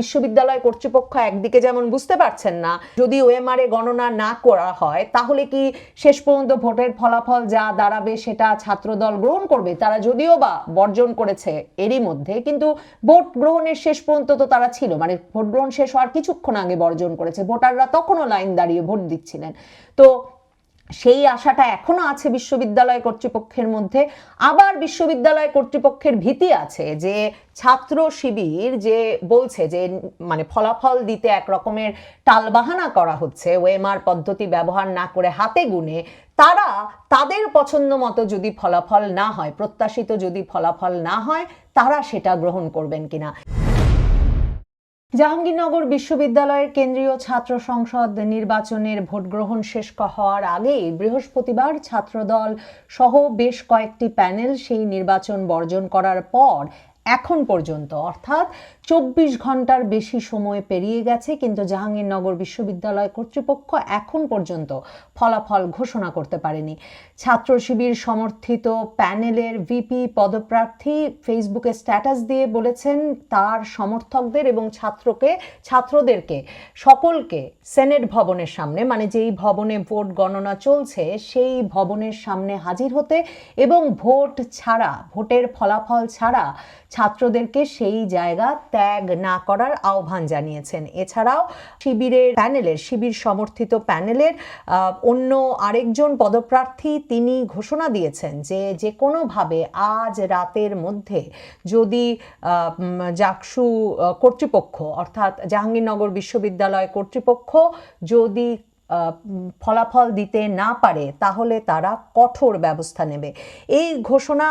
বিশ্ববিদ্যালয় কর্তৃপক্ষ একদিকে যেমন বুঝতে পারছেন না, যদি ওএমআর এ গণনা না করা হয়, তাহলে কি শেষ পর্যন্ত ভোটের ফলাফল যা দাঁড়াবে সেটা ছাত্রদল গ্রহণ করবে? তারা যদিও বা বর্জন করেছে এরই মধ্যে, কিন্তু ভোট গ্রহণের শেষ পর্যন্ত তো তারা ছিল। মানে ভোট গ্রহণ শেষ হওয়ার কিছুক্ষণ আগে বর্জন করেছে। ভোটাররা তখনও লাইন দাঁড়িয়ে ভোট দিচ্ছিলেন। তো সেই আশাটা এখনও আছে বিশ্ববিদ্যালয় কর্তৃপক্ষের মধ্যে। আবার বিশ্ববিদ্যালয় কর্তৃপক্ষের ভীতি আছে যে ছাত্র শিবির যে বলছে যে মানে ফলাফল দিতে এক রকমের টালবাহানা করা হচ্ছে, ওএমআর পদ্ধতি ব্যবহার না করে হাতে গুনে, তারা তাদের পছন্দ মতো যদি ফলাফল না হয়, প্রত্যাশিত যদি ফলাফল না হয়, তারা সেটা গ্রহণ করবেন কিনা? জাহাঙ্গীরনগর বিশ্ববিদ্যালয়ের কেন্দ্রীয় ছাত্র সংসদ নির্বাচনের ভোটগ্রহণ শেষ হওয়ার আগে বৃহস্পতিবার ছাত্রদল সহ বেশ কয়েকটি প্যানেল সেই নির্বাচন বর্জন করার পর এখন পর্যন্ত, অর্থাৎ চব্বিশ ঘণ্টার বেশি সময় পেরিয়ে গেছে, কিন্তু জাহাঙ্গীরনগর বিশ্ববিদ্যালয় কর্তৃপক্ষ এখন পর্যন্ত ফলাফল ঘোষণা করতে পারেনি। ছাত্র শিবির সমর্থিত প্যানেলের ভিপি পদপ্রার্থী ফেসবুকে স্ট্যাটাস দিয়ে বলেছেন, তার সমর্থকদের এবং ছাত্রকে, ছাত্রদেরকে, সকলকে সেনেট ভবনের সামনে মানে যেই ভবনে ভোট গণনা চলছে, সেই ভবনের সামনে হাজির হতে এবং ভোট ছাড়া, ভোটের ফলাফল ছাড়া ছাত্রদেরকে সেই জায়গা ত্যাগ না করার আহ্বান জানিয়েছেন। এছাড়াও শিবিরের প্যানেলের শিবির সমর্থিত প্যানেলের অন্য আরেকজন পদপ্রার্থী তিনি ঘোষণা দিয়েছেন যে যে কোনোভাবে আজ রাতের মধ্যে যদি জাকসু কর্তৃপক্ষ অর্থাৎ জাহাঙ্গীরনগর বিশ্ববিদ্যালয় কর্তৃপক্ষ যদি ফলাফল দিতে না পারে, তাহলে তারা কঠোর ব্যবস্থা নেবে। এই ঘোষণা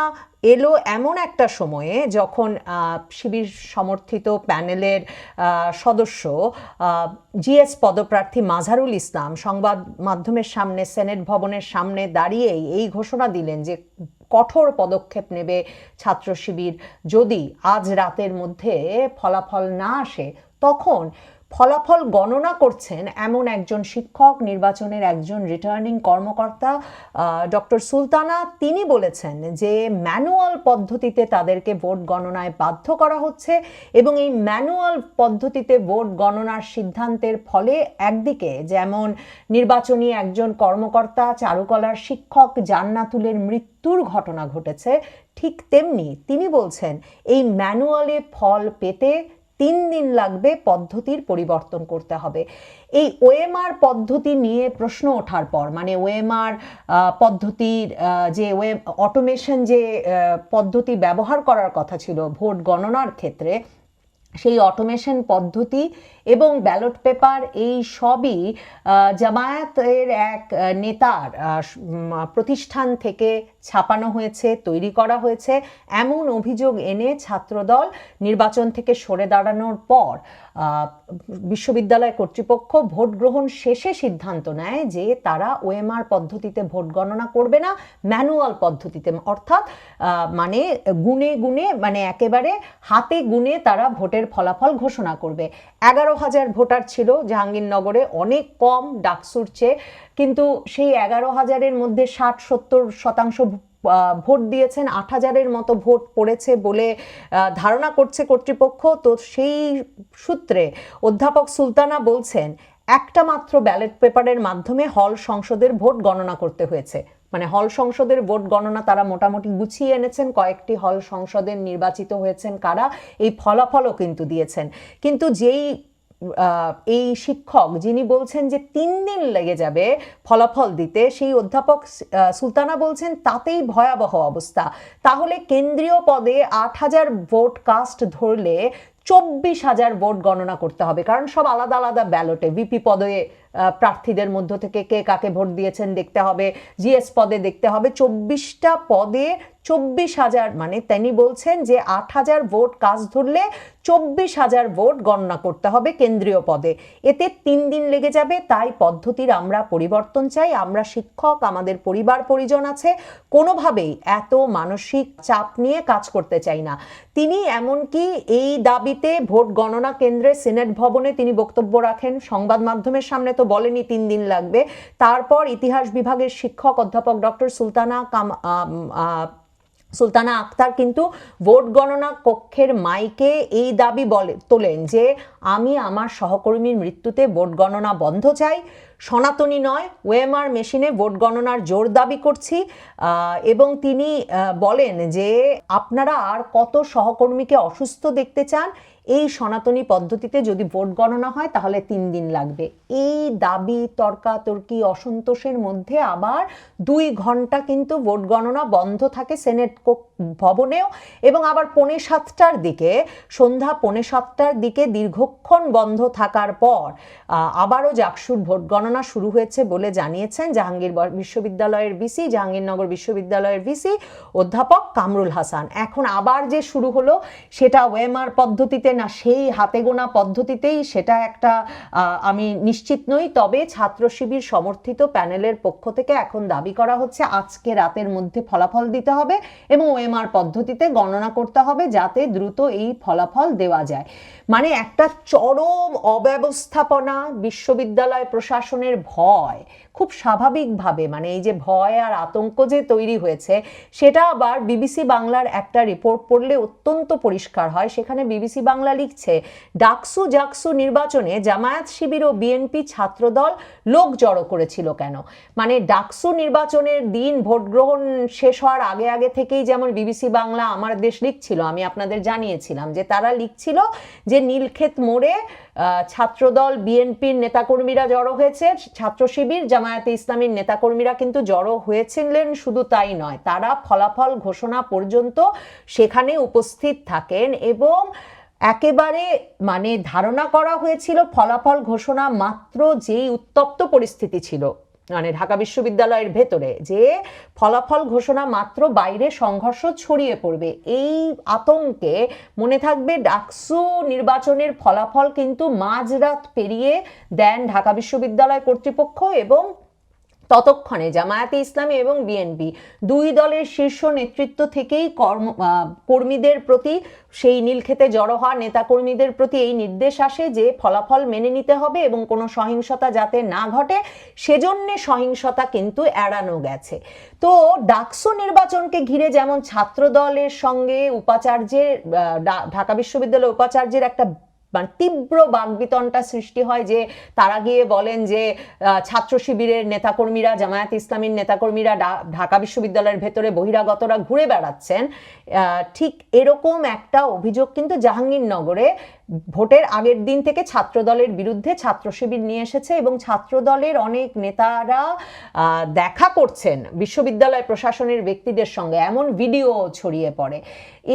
এলো এমন একটা সময়ে যখন শিবির সমর্থিত প্যানেলের সদস্য জিএস পদপ্রার্থী মাঝারুল ইসলাম সংবাদ মাধ্যমের সামনে, সেনেট ভবনের সামনে দাঁড়িয়েই এই ঘোষণা দিলেন যে কঠোর পদক্ষেপ নেবে ছাত্র শিবির। যদি আজ রাতের মধ্যে ফলাফল না আসে, তখন ফলাফল গণনা করছেন এমন একজন শিক্ষক, নির্বাচনের একজন রিটার্নিং কর্মকর্তা ডক্টর সুলতানা। তিনি বলেছেন যে ম্যানুয়াল পদ্ধতিতে তাদেরকে ভোট গণনায় বাধ্য করা হচ্ছে এবং এই ম্যানুয়াল পদ্ধতিতে ভোট গণনার সিদ্ধান্তের ফলে একদিকে যেমন নির্বাচনী একজন কর্মকর্তা, চারুকলার শিক্ষক জান্নাতুলের মৃত্যুর ঘটনা ঘটেছে, ঠিক তেমনি তিনি বলছেন এই ম্যানুয়ালে ফল পেতে তিন দিন লাগবে পদ্ধতির পরিবর্তন করতে হবে। এই ওএমআর পদ্ধতি নিয়ে প্রশ্ন ওঠার পর মানে ওএমআর পদ্ধতির যে ওয়ে অটোমেশন যে পদ্ধতি ব্যবহার করার কথা ছিল, ভোট গণনার ক্ষেত্রে সেই অটোমেশন পদ্ধতি এবং ব্যালট পেপার এই সবই জামায়াতের এক নেতার প্রতিষ্ঠান থেকে ছাপানো হয়েছে, তৈরি করা হয়েছে। এমন অভিযোগ এনে ছাত্রদল নির্বাচন থেকে সরে দাঁড়ানোর পর বিশ্ববিদ্যালয় কর্তৃপক্ষ ভোট গ্রহণ শেষে সিদ্ধান্ত নেয় যে তারা ওএমআর পদ্ধতিতে ভোট গণনা করবে না, ম্যানুয়াল পদ্ধতিতে। অর্থাৎ মানে গুনে গুনে মানে একেবারে হাতে গুনে তারা ভোটের ফলাফল ঘোষণা করবে। এগারো হাজার ভোটার ছিল জাহাঙ্গীরনগরে, অনেক কম, ডাকসুর চেয়ে। কিন্তু সেই এগারো হাজারের মধ্যে ষাট, সত্তর শতাংশ ভোট দিয়েছেন, আট হাজারের মতো ভোট পড়েছে বলে ধারণা করছে কর্তৃপক্ষ। তো সেই সূত্রে অধ্যাপক সুলতানা বলছেন, একটা মাত্র ব্যালট পেপারের মাধ্যমে হল সংসদের ভোট গণনা করতে হয়েছে। মানে হল সংসদের ভোট গণনা তারা মোটামুটি গুছিয়ে এনেছেন, কয়েকটি হল সংসদের নির্বাচিত হয়েছেন কারা, এই ফলাফলও কিন্তু দিয়েছেন। কিন্তু যেই এই শিক্ষক যিনি বলছেন যে তিন দিন লেগে যাবে ফলাফল দিতে, সেই অধ্যাপক সুলতানা বলছেন তাতেই ভয়াবহ অবস্থা। তাহলে কেন্দ্রীয় পদে আট হাজার ভোট কাস্ট ধরলে চব্বিশ হাজার ভোট গণনা করতে হবে, কারণ সব আলাদা আলাদা ব্যালটে, ভিপি পদে প্রার্থীদের মধ্য থেকে কে কাকে ভোট দিয়েছেন দেখতে হবে, জিএস পদে দেখতে হবে। চব্বিশটা পদে চব্বিশ হাজার মানে তিনি বলছেন যে আট হাজার ভোট কাজ ধরলে চব্বিশ হাজার ভোট গণনা করতে হবে কেন্দ্রীয় পদে। এতে তিন দিন লেগে যাবে, তাই পদ্ধতির আমরা পরিবর্তন চাই। আমরা শিক্ষক, আমাদের পরিবার, পরিজন আছে, কোনোভাবেই এত মানসিক চাপ নিয়ে কাজ করতে চাই না। তিনি এমনকি এই দাবিতে ভোট গণনা কেন্দ্রে, সিনেট ভবনে তিনি বক্তব্য রাখেন। সংবাদ মাধ্যমের সামনে তো বলেনি তিন দিন লাগবে। তারপর ইতিহাস বিভাগের শিক্ষক অধ্যাপক ডক্টর সুলতানা কাম সুলতানা আক্তার কিন্তু ভোট গণনা কক্ষের মাইকে এই দাবি বলে, তোলেন যে আমি আমার সহকর্মীর মৃত্যুতে ভোট গণনা বন্ধ চাই, সনাতনী নয় ওয়েমার মেশিনে ভোট গণনার জোর দাবি করছি এবং তিনি বলেন যে আপনারা আর কত সহকর্মীকে অসুস্থ দেখতে চান এই সনাতনী পদ্ধতিতে যদি ভোট গণনা হয়, তাহলে তিন দিন লাগবে। এই দাবি তর্কাতর্কি অসন্তোষের মধ্যে আবার দুই ঘণ্টা কিন্তু ভোট গণনা বন্ধ থাকে সেনেট ভবনেও এবং আবার পৌনে সাতটার দিকে, সন্ধ্যা পৌনে সাতটার দিকে দীর্ঘক্ষণ বন্ধ থাকার পর আবারও জাকসুর ভোট গণনা শুরু হয়েছে বলে জানিয়েছেন জাহাঙ্গীর বিশ্ববিদ্যালয়ের ভিসি, জাহাঙ্গীরনগর বিশ্ববিদ্যালয়ের ভিসি অধ্যাপক কামরুল হাসান। এখন আবার যে শুরু হলো, সেটা ওয়েমার পদ্ধতিতে না, সেই হাতে গোনা পদ্ধতিতেই সেটা একটা আমি নিশ্চিত নই। তবে ছাত্র শিবির সমর্থিত প্যানেলের পক্ষ থেকে এখন দাবি করা হচ্ছে, আজকে রাতের মধ্যে ফলাফল দিতে হবে এবং ওএমআর পদ্ধতিতে গণনা করতে হবে যাতে দ্রুত এই ফলাফল দেওয়া যায়। মানে একটা চরম অব্যবস্থাপনা, বিশ্ববিদ্যালয় প্রশাসনের ভয়, খুব স্বাভাবিকভাবে মানে এই যে ভয় আর আতঙ্ক যে তৈরি হয়েছে, সেটা আবার বিবিসি বাংলার একটা রিপোর্ট পড়লে অত্যন্ত পরিষ্কার হয়। সেখানে বিবিসি বাংলা লিখছে, ডাকসু জাকসু নির্বাচনে জামায়াত শিবির ও বিএনপি ছাত্রদল লোক জড়ো করেছিল কেন? মানে ডাকসু নির্বাচনের দিন ভোট গ্রহণ শেষ হওয়ার আগে আগে থেকেই যেমন বিবিসি বাংলা আমার দেশ লিখছিল, আমি আপনাদের জানিয়েছিলাম যে তারা লিখছিল যে নীলক্ষেত মোড়ে ছাত্রদল বিএনপির নেতাকর্মীরা জড়ো হয়েছে, ছাত্র শিবির, জামায়াতে ইসলামীর নেতাকর্মীরা কিন্তু জড়ো হয়েছিলেন শুধু তাই নয়, তারা ফলাফল ঘোষণা পর্যন্ত সেখানে উপস্থিত থাকেন এবং একেবারে মানে ধারণা করা হয়েছিল ফলাফল ঘোষণা মাত্র যেই উত্তপ্ত পরিস্থিতি ছিল মানে ঢাকা বিশ্ববিদ্যালয়ের ভেতরে, যে ফলাফল ঘোষণা মাত্র বাইরে সংঘর্ষ ছড়িয়ে পড়বে, এই আতঙ্কে মনে থাকবে ডাকসু নির্বাচনের ফলাফল কিন্তু মাঝরাত পেরিয়ে দেন ঢাকা বিশ্ববিদ্যালয় কর্তৃপক্ষ এবং ততক্ষণে জামায়াতে ইসলামী এবং বিএনপি দুই দলের শীর্ষ নেতৃত্ব থেকেই কর্ম কর্মীদের প্রতি সেই নীলক্ষেতে জড়ো হওয়া নেতাকর্মীদের প্রতি এই নির্দেশ আসে যে ফলাফল মেনে নিতে হবে এবং কোনো সহিংসতা যাতে না ঘটে, সেজন্যে সহিংসতা কিন্তু এড়ানো গেছে। তো ডাকসু নির্বাচনকে ঘিরে যেমন ছাত্র দলের সঙ্গে উপাচার্যের ঢাকা বিশ্ববিদ্যালয় উপাচার্যের একটা মানে তীব্র বাগবিতনটা সৃষ্টি হয় যে তারা গিয়ে বলেন যে ছাত্র শিবিরের নেতাকর্মীরা, জামায়াত ইসলামীর নেতাকর্মীরা ঢাকা বিশ্ববিদ্যালয়ের ভেতরে বহিরাগতরা ঘুরে বেড়াচ্ছেন। ঠিক এরকম একটা অভিযোগ কিন্তু জাহাঙ্গীরনগরে ভোটের আগের দিন থেকে ছাত্র দলের বিরুদ্ধে ছাত্র শিবির নিয়ে এসেছে এবং ছাত্র দলের অনেক নেতারা দেখা করছেন বিশ্ববিদ্যালয় প্রশাসনের ব্যক্তিদের সঙ্গে। এমন ভিডিও ছড়িয়ে পড়ে।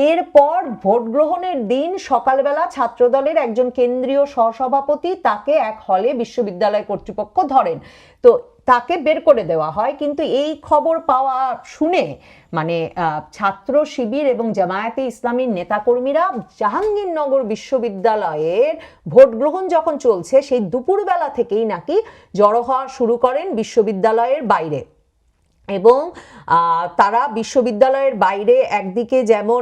এরপর ভোট গ্রহণের দিন সকালবেলা ছাত্রদলের একজন কেন্দ্রীয় সহসভাপতি তাকে এক হলে বিশ্ববিদ্যালয় কর্তৃপক্ষ ধরেন। তো তাকে বের করে দেওয়া হয়। কিন্তু এই খবর পাওয়া শুনে মানে ছাত্র শিবির এবং জামায়াতে ইসলামীর নেতাকর্মীরা জাহাঙ্গীরনগর বিশ্ববিদ্যালয়ের ভোট গ্রহণ যখন চলছে, সেই দুপুরবেলা থেকেই নাকি জড়ো হওয়া শুরু করেন বিশ্ববিদ্যালয়ের বাইরে। এবং তারা বিশ্ববিদ্যালয়ের বাইরে একদিকে যেমন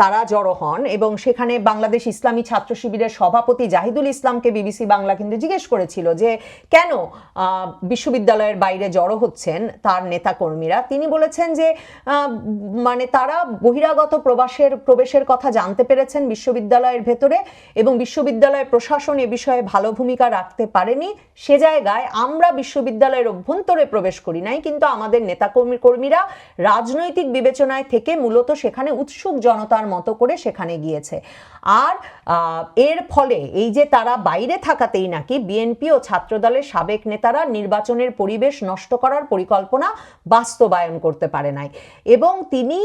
তারা জড়ো হন এবং সেখানে বাংলাদেশ ইসলামী ছাত্র শিবিরের সভাপতি জাহিদুল ইসলামকে বিবিসি বাংলা কিন্তু জিজ্ঞেস করেছিল যে, কেন বিশ্ববিদ্যালয়ের বাইরে জড়ো হচ্ছেন তার নেতাকর্মীরা? তিনি বলেছেন যে মানে তারা বহিরাগত প্রবাসের, প্রবেশের কথা জানতে পেরেছেন বিশ্ববিদ্যালয়ের ভেতরে এবং বিশ্ববিদ্যালয় প্রশাসন এ বিষয়ে ভালো ভূমিকা রাখতে পারেনি। সে জায়গায় আমরা বিশ্ববিদ্যালয়ের অভ্যন্তরে প্রবেশ করি নাই, কিন্তু আমাদের নেতাকর্মী কর্মীরা রাজনৈতিক বিবেচনায় থেকে মূলত সেখানে উৎসুক জনতার মতো করে সেখানে গিয়েছে। আর এর ফলে এই যে তারা বাইরে থাকাতেই নাকি বিএনপি ও ছাত্রদলের সাবেক নেতারা নির্বাচনের পরিবেশ নষ্ট করার পরিকল্পনা বাস্তবায়ন করতে পারে নাই। এবং তিনি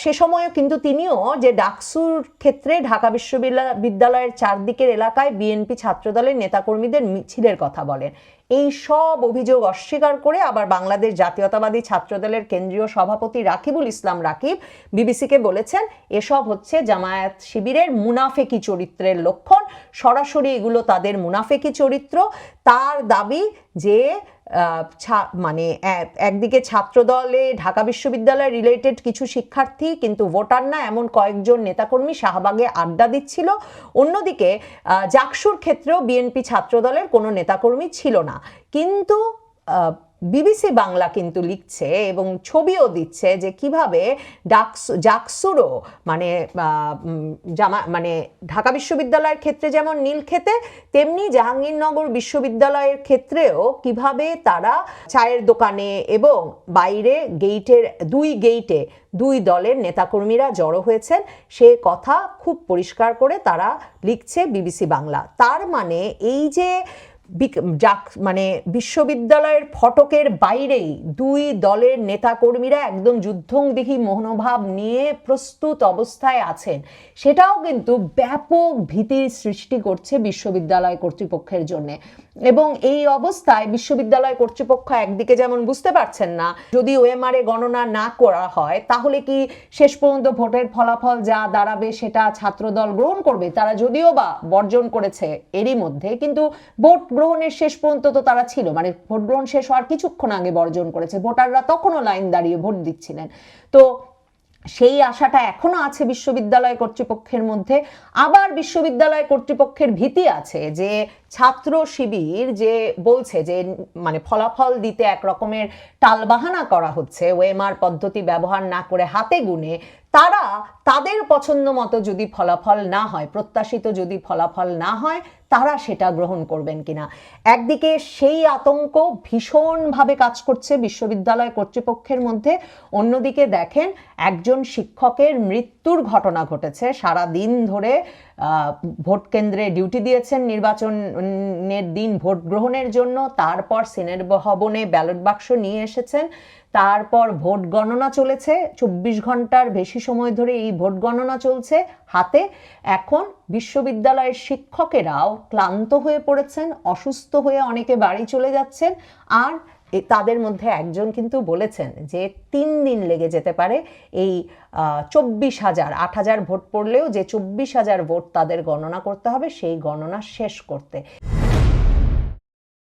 সে সময়ও কিন্তু তিনিও যে ডাকসুর ক্ষেত্রে ঢাকা বিশ্ববিদ্যালয়ের চারদিকের এলাকায় বিএনপি ছাত্রদলের নেতাকর্মীদের মিছিলের কথা বলেন। এই সব অভিযোগ অস্বীকার করে আবার বাংলাদেশ জাতীয়তাবাদী ছাত্রদলের কেন্দ্রীয় সভাপতি রাকিবুল ইসলাম রাকিব বিবিসিকে বলেছেন, এসব হচ্ছে জামায়াত শিবিরের মুনাফেকি চরিত্রের লক্ষণ। সরাসরি এগুলো তাদের মুনাফেকি চরিত্র। তার দাবি যে মানে একদিকে ছাত্রদলে ঢাকা বিশ্ববিদ্যালয় রিলেটেড কিছু শিক্ষার্থী কিন্তু ভোটার না, এমন কয়েকজন নেতাকর্মী শাহবাগে আড্ডা দিচ্ছিল। অন্যদিকে জাকসুর ক্ষেত্রেও বিএনপি ছাত্রদলের কোনো নেতাকর্মী ছিল না। কিন্তু বিবিসি বাংলা কিন্তু লিখছে এবং ছবিও দিচ্ছে যে কীভাবে ডাকস, জাকসুরও মানে জামা মানে ঢাকা বিশ্ববিদ্যালয়ের ক্ষেত্রে যেমন নীলক্ষেতে, তেমনি জাহাঙ্গীরনগর বিশ্ববিদ্যালয়ের ক্ষেত্রেও কীভাবে তারা চায়ের দোকানে এবং বাইরে গেইটের, দুই গেইটে দুই দলের নেতাকর্মীরা জড়ো হয়েছেন, সে কথা খুব পরিষ্কার করে তারা লিখছে বিবিসি বাংলা। তার মানে এই যে মানে বিশ্ববিদ্যালয়ের ফটকের বাইরেই দুই দলের নেতাকর্মীরা একদম যুদ্ধংদেহী মনোভাব নিয়ে প্রস্তুত অবস্থায় আছেন। সেটাও কিন্তু ব্যাপক ভীতির সৃষ্টি করছে বিশ্ববিদ্যালয় কর্তৃপক্ষের জন্য। এবং এই অবস্থায় বিশ্ববিদ্যালয় কর্তৃপক্ষ একদিকে যেমন বুঝতে পারছেন না, যদি ওএমআরএ গণনা না করা হয়, তাহলে কি শেষ পর্যন্ত ভোটের ফলাফল যা দাঁড়াবে সেটা ছাত্রদল গ্রহণ করবে? তারা যদিও বা বর্জন করেছে এরই মধ্যে, কিন্তু ভোট গ্রহণের শেষ পর্যন্ত তো তারা ছিল মানে ভোট গ্রহণ শেষ হওয়ার কিছুক্ষণ আগে বর্জন করেছে, ভোটাররা তখনও লাইন দাঁড়িয়ে ভোট দিচ্ছিলেন। তো সেই আশাটা এখনও আছে বিশ্ববিদ্যালয় কর্তৃপক্ষের মধ্যে। আবার বিশ্ববিদ্যালয় কর্তৃপক্ষের ভীতি আছে যে ছাত্র শিবির যে বলছে যে মানে ফলাফল দিতে এক রকমের টালবাহানা করা হচ্ছে ওয়েমার পদ্ধতি ব্যবহার না করে হাতে গুনে, তারা তাদের পছন্দ মতো যদি ফলাফল না হয়, প্রত্যাশিত যদি ফলাফল না হয় তারা সেটা গ্রহণ করবেন কিনা। একদিকে সেই আতঙ্ক ভীষণভাবে কাজ করছে বিশ্ববিদ্যালয় কর্তৃপক্ষের মধ্যে। অন্যদিকে দেখেন, একজন শিক্ষকের মৃত্যুর ঘটনা ঘটেছে। সারা দিন ধরে ভোট কেন্দ্রে ডিউটি দিয়েছেন নির্বাচনের দিন ভোট গ্রহণের জন্য। তারপর সিনেট ভবনে ব্যালট বাক্স নিয়ে এসেছেন। তারপর ভোট গণনা চলেছে। চব্বিশ ঘণ্টার বেশি সময় ধরে এই ভোট গণনা চলছে হাতে। এখন বিশ্ববিদ্যালয়ের শিক্ষকেরাও ক্লান্ত হয়ে পড়েছেন, অসুস্থ হয়ে অনেকে বাড়ি চলে যাচ্ছেন। আর তাদের মধ্যে একজন কিন্তু বলেছেন যে তিন দিন লেগে যেতে পারে এই চব্বিশ হাজার, আট হাজার ভোট পড়লেও যে চব্বিশ হাজার ভোট তাদের গণনা করতে হবে, সেই গণনা শেষ করতে।